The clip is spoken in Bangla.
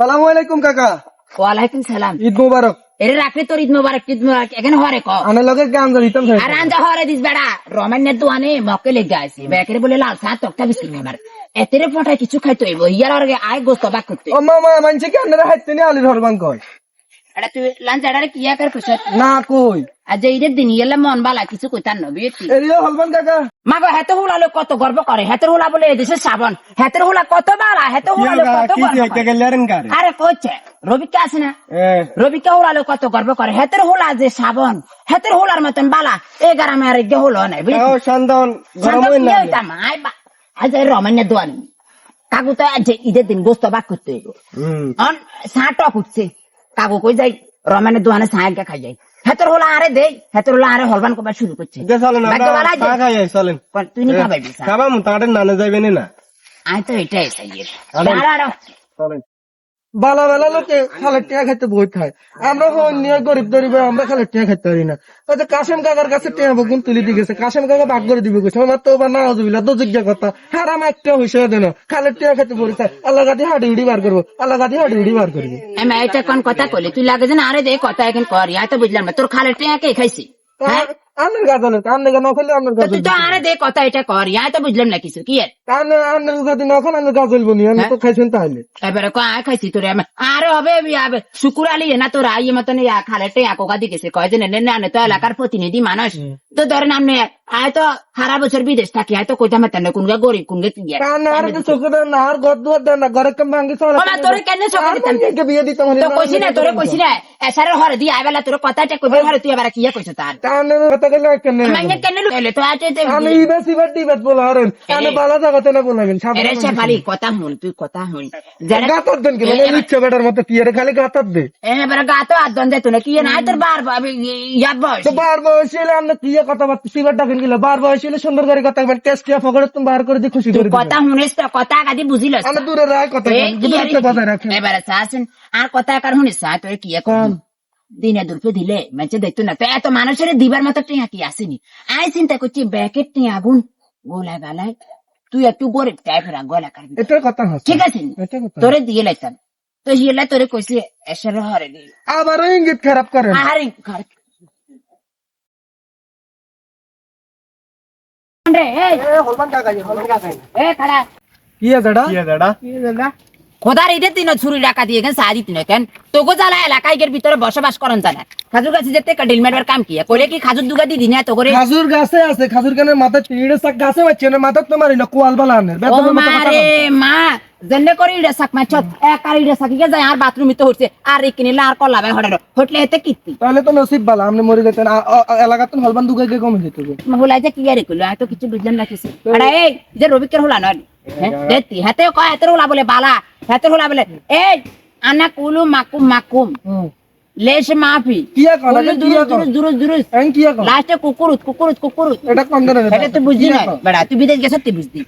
সালাম আলাইকুম কাকা। ওয়ালাইকুম সালাম। ঈদ মুবারক। এরে রাখলে তোর ঈদ মোবারক ঈদ মোবারক। এখানে হরে ক? আনে লগে গান দিতাম আর আঞ্জা হরে দিস বেড়া। রমান্যের দোয়ানে মকে লেগে আছে বেকের বলে লাল সাত তকটা বিস্কুট নেবার এতেরে পটায় কিছু খাইতে হইব। ইয়ার আগে আয় গোস্ত বাক করতে। ও মামা মানছে কি আপনারা হাইতে নি আলির কয়? এটা তুই লাঞ্চ কর না কই আজ মন বালা কিছু কইতার নবী কি এরিও হলবান কাকা মাগো হেতে হুলালো কত গর্ব করে হুলা বলে এদেশে শ্রাবণ হেতের হুলা কত বালা হেতে হুলালো কত গর্ব করে। গেলেন কারে আরে কইছে রবিকা আছে না রবিকা হুলালো কত গর্ব করে হেতের হুলা যে হেতের হুলার মতন বালা গ্রামে আর গে হলো নাই বুঝলি সন্ধান আজ রমান্য দোয়ান কাকু তো আজ ঈদের দিন গোস্ত বাক করতে হইব অন সাঁটা ফুটছে কাকু কই যাই? রমানের দোয়ানে সাহায্য খাই যাই। হেতর হলো আরে দেই হেতর হলো আরে হলবান কবার শুরু করছে। চলেন চলেন। তুই নি খাবাই খাবাম তাড়ে নানে যাইবেন না। আয় তো এটাই চাই আরে। চলেন। বালা বালা লোকে খালের টিয়া খাইতে বই খায়। আমরা হন নিয়ে গরিব দরিব আমরা খালের টিয়া খাইতে পারি না। ওই কাশেম কাকার কাছে টিয়া বগুন তুলি দিয়ে গেছে কাশেম কাকা ভাগ করে দিবে গেছে। আমার তো এবার না হজবিলা তো যোগ্য কথা হারাম একটা হইসে দেন খালের টিয়া খাইতে বই খায় আল্লাহ গাদি হাডি উড়ি বার করব আল্লাহ গাদি হাডি উড়ি বার করব। আমি এটা কোন কথা কইলি তুই লাগে যে আরে দে কথা এখন কর তো বুঝলাম না তোর খালের টিয়া কে খাইছি? তো গাছ তুই তো আরে দে কথা এটা কর ইয়া তো বুঝলাম না কিছু কি এর? কারণ আন্নের না জ্বলবো নি আমি তো খাইছেন তাহলে। এবারে কো আয় খাইছি তোরে আমি। আরে হবে আবে শুকুর আলী না তোর আই মতন ইয়া খালেটে টিয়া কোকা দি গেছে। কয় যে নে তো এলাকার প্রতিনিধি মানুষ। তো ধরেন আপনি আয় তো সারা বছর বিদেশ থাকি আয় তো কইতাম তেন কোনগা গরিব কোনগা কি না না কইছি না তোরে কইছি না এসারে হরে দি আই তোর কথাটা কইবে হরে তুই আবার কি কইছ তার? কারণ কথা গেলে কেন লইলে তো আজ আমি ইবাস ইবার দিবাস বলা হরেন। কারণ বালা জায়গাতে না বলা গেল এরে শেফালি কথা শুন তুই কথা গাতর দেন কি? মানে বেটার মতো পিয়ারে খালি গাতর দে। এবারে গা তো আর তুই কি না তোর বার বয়স। বার বয়স হলে আমরা কি কথা বার্তা সিবার ডাকেন গেলে বার বয়স হলে সুন্দর করে কথা বলবেন টেস্ট কিয়া ফকড়ে তুমি বার করে দিয়ে খুশি করে কথা শুনিস তো কথা আগাদি বুঝিলস আমরা দূরে রাখ কথা দূরত্ব বজায় রাখেন এবারে চাচ্ছেন আর কথা কার শুনিস তোর কি কম? দিনে দুর্পে দিলে মেচে দেখতো না। তো এত মানুষের দিবার মতো টিয়া কি আসেনি? আই চিন্তা করছি ব্যাকেট টিয়া আগুন গোলা গালায় তুই একটু গরিব টাইপের গলা কাটবি এটার কথা ঠিক আছে কথা তোরে দিয়ে লাইতাম। তো হিলা তোরে কইছি এসের হরে দি আবারও ইঙ্গিত খারাপ করেন। আরে ঘর রে এই এ খাড়া কি আছে এটা খোদার ঈদের দিন ছুরি ডাকা দিয়ে গেন সারি দিন কেন? তোকে জ্বালা এলাকায় গের ভিতরে বসবাস করন জানা। খাজুর গাছে যেতে ডিল মারবার কাম কি? কইলে কি খাজুর দুগা দি দিনা তো করে খাজুর গাছে আছে খাজুর কানের মাথা চিড়ে শাক গাছে বাচ্চে না মাথা তো মারি না কোয়াল বালা ও মতো মা জেনে করে ইড়ে শাক মাছ এক আর ইড়ে শাকিকে যায় আর বাথরুমে তো হচ্ছে আর কিনিলে আর কলা বাই হড়ে হটলে এতে কিত্তি তাহলে তো নসিব বালা আপনি মরে যেতেন। আ- এলাকাতে হলবান দুগে গিয়ে কমে যেত গো। হলাই যে কি আর কইলো তো কিছু বুঝলাম না কিছু। আরে এই যে রবিকের হলা নয়? হ্যাঁ, দেখতি হাতে কয় হাতের হলা বলে বালা হাতের হলা বলে এই আনা কুলু মাকুম মাকুম। লেশ মাফি। কিয়া কর? কিয়া দুরুস দুরুস দুরুস এন কিয়া কর? লাস্টে কুকুরুত কুকুরুত কুকুরুত এটা কম দেন এটা তুই বুঝি না? বেড়া তুই বিদেশ গেছ তুই বুঝতি